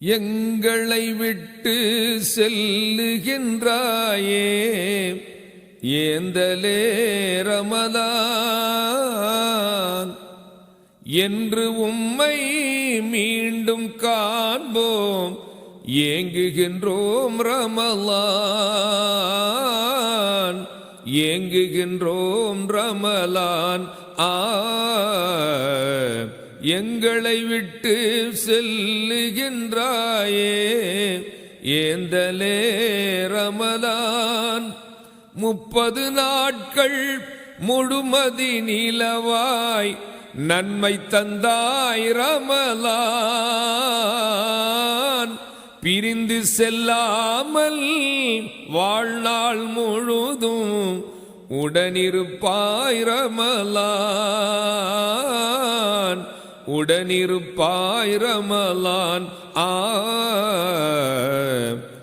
எங்களை விட்டு செல்லுகின்றாயே. ஏந்தலே ரமலான். என்று உம்மை மீண்டும் காண்போம். ஏங்குகின்றோம் ரமலான். ஏங்குகின்றோம் ரமலான். ஆ எங்களை விட்டு செல்லுகின்றாயே. ஏந்தலே ரமலான். முப்பது நாட்கள் முழுமதி நிலவாய். நன்மை தந்தாய் ரமலான். பிரிந்து செல்லாமல் வாழ்நாள் முழுதும் உடனிருப்பாய் ரமலான். உடனிருப்பாய் ரமலான் ஆ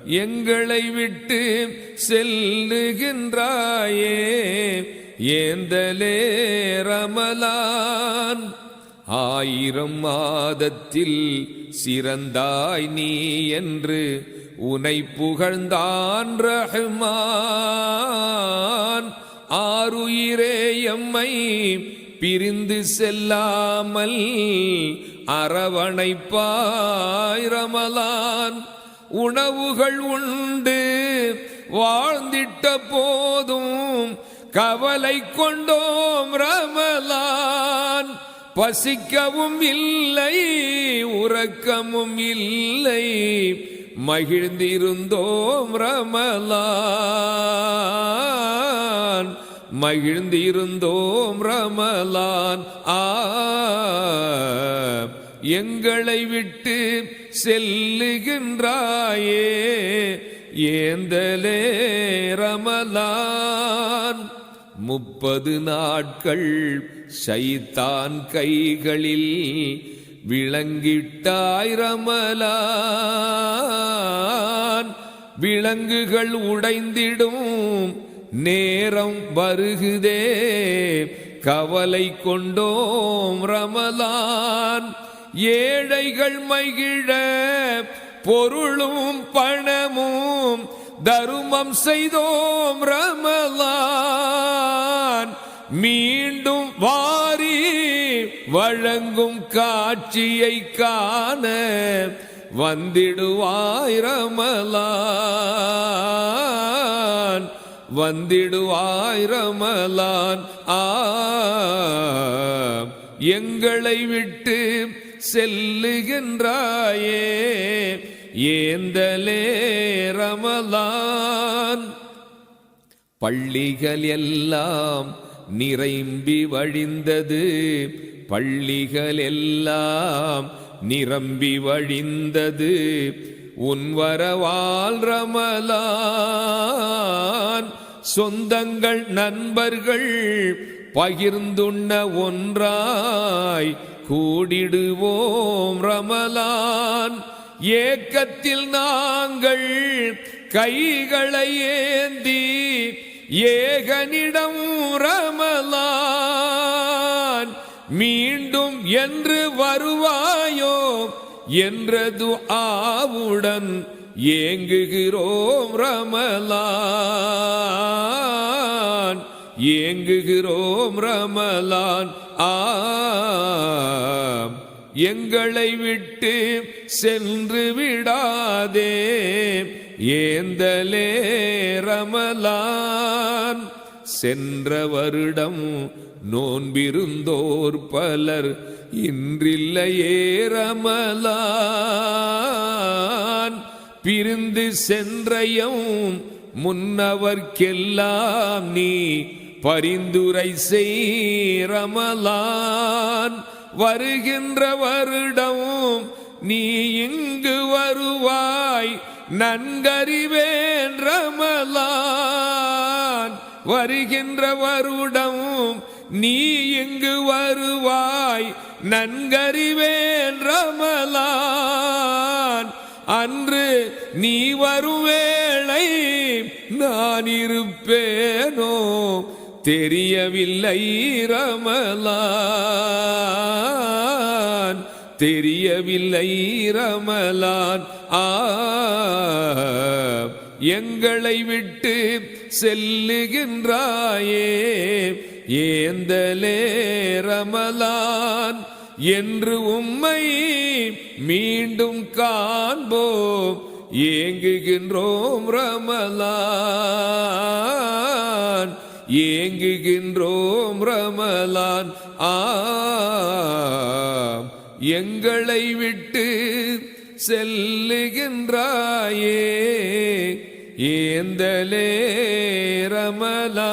எங்களை விட்டு செல்லுகின்றாயே ஏந்தலே ரமலான். ஆயிரம் மாதத்தில் சிறந்தாய் நீ என்று உனை புகழ்ந்தான் ரஹ்மான். ஆறுயிரே எம்மை பிரிந்து செல்லாமல் அரவணைப்பாய் ரமலான் உணவுகள் உண்டு வாழ்ந்திட்ட போதும் கவலை கொண்டோம் ரமலான். பசிக்கவும் இல்லை உறக்கமும் இல்லை மகிழ்ந்திருந்தோம் ரமலான். மகிழ்ந்திருந்தோம் ரமலான் ஆ எங்களை விட்டு செல்லுகின்றாயே ஏந்தலே ரமலான். முப்பது நாட்கள் சைத்தான் கைகளில் விளங்கிட்டாய் ரமலான். விலங்குகள் உடைந்திடும் நேரம் வருகுதே. கவலை கொண்டோம் ரமலான். ஏழைகள் மகிழ பொருளும் பணமும் தருமம் செய்தோம் ரமலான். மீண்டும் வாரி வழங்கும் காட்சியை காண வந்திடுவாய் ரமலான். வந்திடுவாய் ரமலான் ஆ எங்களை விட்டு செல்லுகின்றாயே ஏந்தலே ரமலான். பள்ளிகள் எல்லாம் நிரம்பி வழிந்தது பள்ளிகள் எல்லாம் நிரம்பி வழிந்தது உன் வரவால் ரமலான். சொந்தங்கள் நண்பர்கள் பகிர்ந்துண்ண ஒன்றாய் கூடிடுவோம் ரமலான். ஏக்கத்தில் நாங்கள் கைகளை ஏந்தி ஏகனிடம் ரமலான். மீண்டும் என்று வருவாயோ என்றது ஆவுடன் ஏங்குகிறோம் ரமலான். ஏங்குகிறோம் ரமலான். ஆ எங்களை விட்டு சென்று விடாதே. ஏந்தலே ரமலான். சென்ற வருடம் நோன்பிருந்தோர் பலர் இன்றில்லையே ரமலான் பிரிந்து சென்றையும் முன்னவர்க்கெல்லாம் நீ பரிந்துரை செய் ரமலான் வருகின்ற வருடம் நீ இங்கு வருவாய் நன்கறிவேன் ரமலான். வருகின்ற வருடம் நீ இங்கு வருவாய்? நன்கறிவேன் ரமலான். அன்று நீ வருவேளை நான் இருப்பேனோ? தெரியவில்லை ரமலான். தெரியவில்லை ரமலான். ஆ எங்களை விட்டு செல்லுகின்றாயே ஏந்தலே ரமலான் என்று உம்மை மீண்டும் காண்போம் ஏங்குகின்றோம் ரமலான் ஏங்குகின்றோம் ரமலான். ஆ எங்களை விட்டு செல்லுகின்றாயே ஏந்தலே ரமலா.